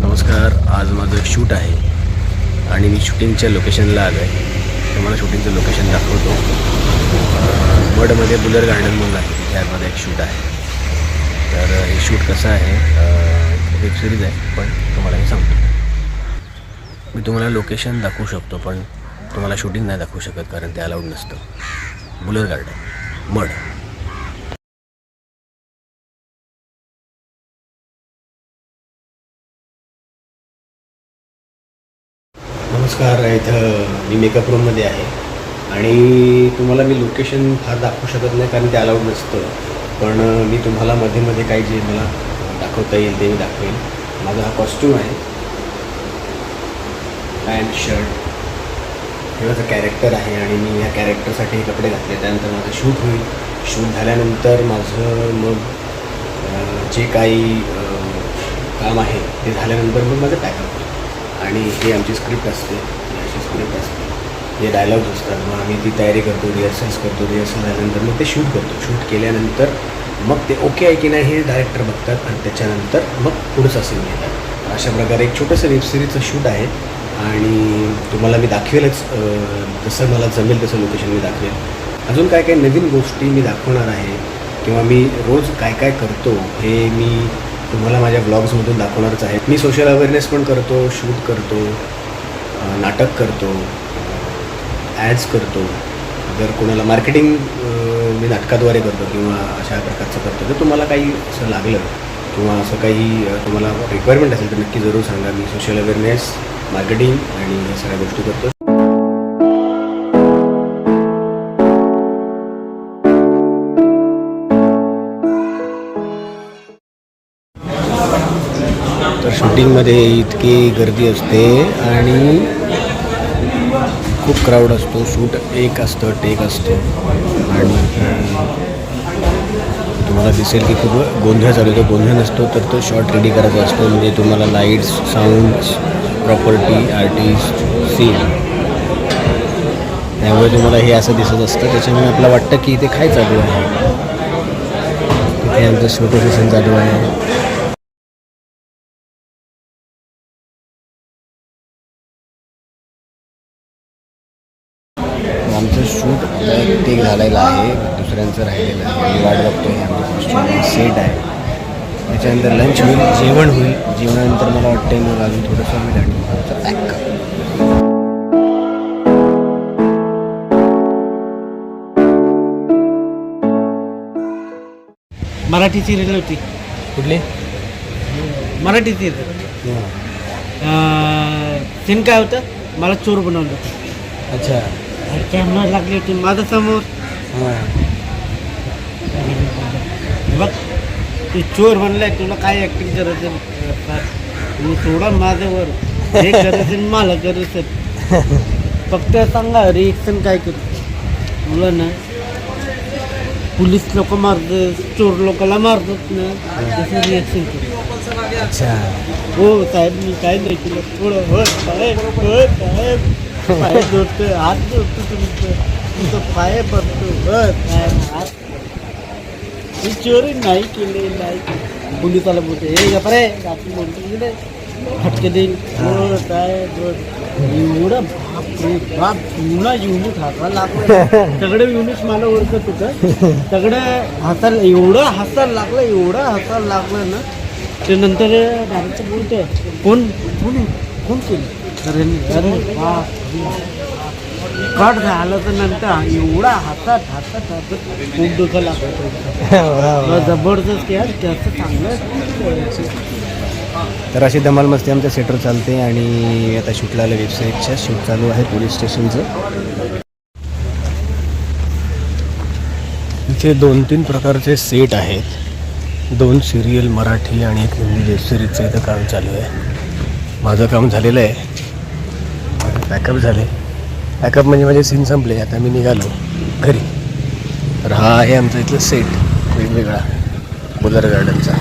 नमस्कार आज माझं शूट आहे. आणि मी शूटिंगच्या लोकेशनला आलो आहे तुम्हाला शूटिंगचं लोकेशन दाखवतो. मडमध्ये बुलर गार्डन म्हणून आहे. तिथे आतमध्ये एक शूट आहे. तर हे शूट कसं आहे वेब सिरीज आहे पण तुम्हाला मी सांगतो. मी तुम्हाला लोकेशन दाखवू शकतो पण तुम्हाला शूटिंग नाही दाखवू शकत कारण ते अलाउड नसतं. बुलर गार्डन मड. नमस्कार इथं मी मेकअप रूममध्ये आहे. आणि तुम्हाला मी लोकेशन फार दाखवू शकत नाही कारण ते अलाउड नसतं. पण मी तुम्हाला मध्ये मध्ये काही जे मला दाखवता येईल ते मी दाखवेल माझा हा कॉस्ट्यूम आहे. पॅन्ट शर्ट हे माझं कॅरेक्टर आहे आणि मी ह्या कॅरेक्टरसाठी हे कपडे घातले. त्यानंतर माझं शूट होईल. शूट झाल्यानंतर माझं मग जे काही काम आहे ते झाल्यानंतर मग माझं पॅकअप होईल. आणि ही आमची स्क्रिप्ट असते. अशी स्क्रिप्ट असते. हे डायलॉग्स असतात. मग आम्ही ती तयारी करतो रिहर्सल्स करतो रिहर्सल झाल्यानंतर मग ते शूट करतो. शूट केल्यानंतर मग ते ओके आहे की नाही हे डायरेक्टर बघतात आणि त्याच्यानंतर मग पुढचा सीन घेतात. अशा प्रकारे एक छोटंसं वेबसिरीजचं शूट आहे. आणि तुम्हाला मी दाखवेलच. जसं मला जमेल तसं लोकेशन मी दाखवेल. अजून काय काय नवीन गोष्टी मी दाखवणार आहे? किंवा मी रोज काय काय करतो? हे मी तुम्हाला माझ्या ब्लॉग्समधून दाखवणारच आहे. मी सोशल अवेअरनेस पण करतो शूट करतो नाटक करतो ॲड्स करतो. जर कोणाला मार्केटिंग मी नाटकाद्वारे करतो किंवा अशा प्रकारचं करतो तर तुम्हाला काही असं लागलं किंवा असं काही तुम्हाला रिक्वायरमेंट असेल तर नक्की जरूर सांगा. मी सोशल अवेअरनेस मार्केटिंग आणि या सगळ्या गोष्टी करतो शूटिंगमध्ये इतकी गर्दी असते आणि खूप क्राऊड असतो. शूट एक असतं टेक असतो. आणि तुम्हाला दिसेल की खूप गोंधळ चालू होतो. गोंधळ नसतो तर तो शॉट रेडी करायचा असतो. म्हणजे तुम्हाला lights sounds property artist scene त्यामुळे तुम्हाला हे असं दिसत असतं. त्याच्यामुळे आपल्याला वाटतं की इथे काय चालू आहे. तिथे आमचं शूट सेशन चालू आहे. आमचं शूट ते झालेलं आहे. दुसऱ्यांचं राहिलेलं आहे. मी वाट बघतोय आमचं कॉस्ट्युम सेट आहे. त्याच्यानंतर लंच होईल जेवण होईल. जेवणानंतर मला वाटतं मग अजून थोडंसं मग आमचं पॅक मराठी सिरियल होती. कुठले? मराठी सिरियल सीन काय होतं? मला चोर बनवलं अच्छा. कॅमेरा लागली होती माझ्यासमोर. बघ तू चोर म्हणलाय तुला काय ॲक्टिंग करायचं मी सोडा माझ्यावर. हे करायचं मला करायचं फक्त सांगा रिएक्शन काय करतो मुलं ना पोलीस लोक मारतात चोर लोकांना मारतात ना तसं रिएक्शन करतो अच्छा. हो साहेब मी काय नाही केलं. थोडं हो साहेब हो साहेब. पाय जोडतो हात जोडतो तुमचं. तुमचं पाय पडतो हो हात मी चोरी नाही केली नाही केली. पोलिसाला बोलते हे गपरे आपण बोलतो तिकडे फटके देईल हो एवढं बाप रे बाप पुन्हा युनिट हसायला लागलं सगळं युनिट मला ओळखत होतं. सगळं हसायला एवढं हसायला लागलं एवढं हसायला लागलं ना ते नंतर डायरेक्टर बोलते कोण कोण कोण केलं? कट झालं तर नंतर एवढा हातात हातात हातात खूप डोकं लागतं जबरदस्त यार जास्त चांगलं तर अशी धमाल मस्ती आमच्या सेटर चालते आणि आता शूटला आलं वेबसाईटच्या शूट चालू आहे पोलीस स्टेशनचं. इथे दोन तीन प्रकारचे सेट आहेत. दोन सिरियल मराठी आणि एक हिंदी वेब सिरीजचं इथं काम चालू आहे. माझं काम झालेलं आहे. पॅकअप झाले. पॅकअप म्हणजे माझे सीन संपले आता मी निघालो घरी. तर हा आहे आमचा इथलं सेट वेगवेगळा बुलर गार्डनचा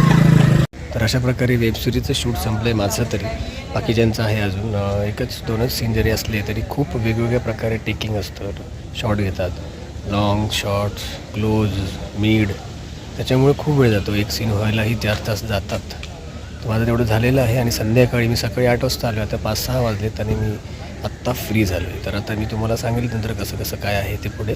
तर अशा प्रकारे वेबसिरीजचं शूट संपलं आहे माझं तरी. बाकीच्यांचं आहे अजून एकच दोनच सीन जरी असले तरी खूप वेगवेगळ्या प्रकारे टेकिंग असतं. शॉट घेतात. लाँग शॉट्स क्लोज मिड त्याच्यामुळे खूप वेळ जातो. एक सीन व्हायलाही चार तास जातात. तर माझं तेवढं झालेलं आहे आणि संध्याकाळी मी सकाळी आठ वाजता आलो. आता पाच सहा वाजलेत आणि मी आत्ता फ्री झालो आहे तर आता मी तुम्हाला सांगेल नंतर कसं कसं काय आहे ते पुढे.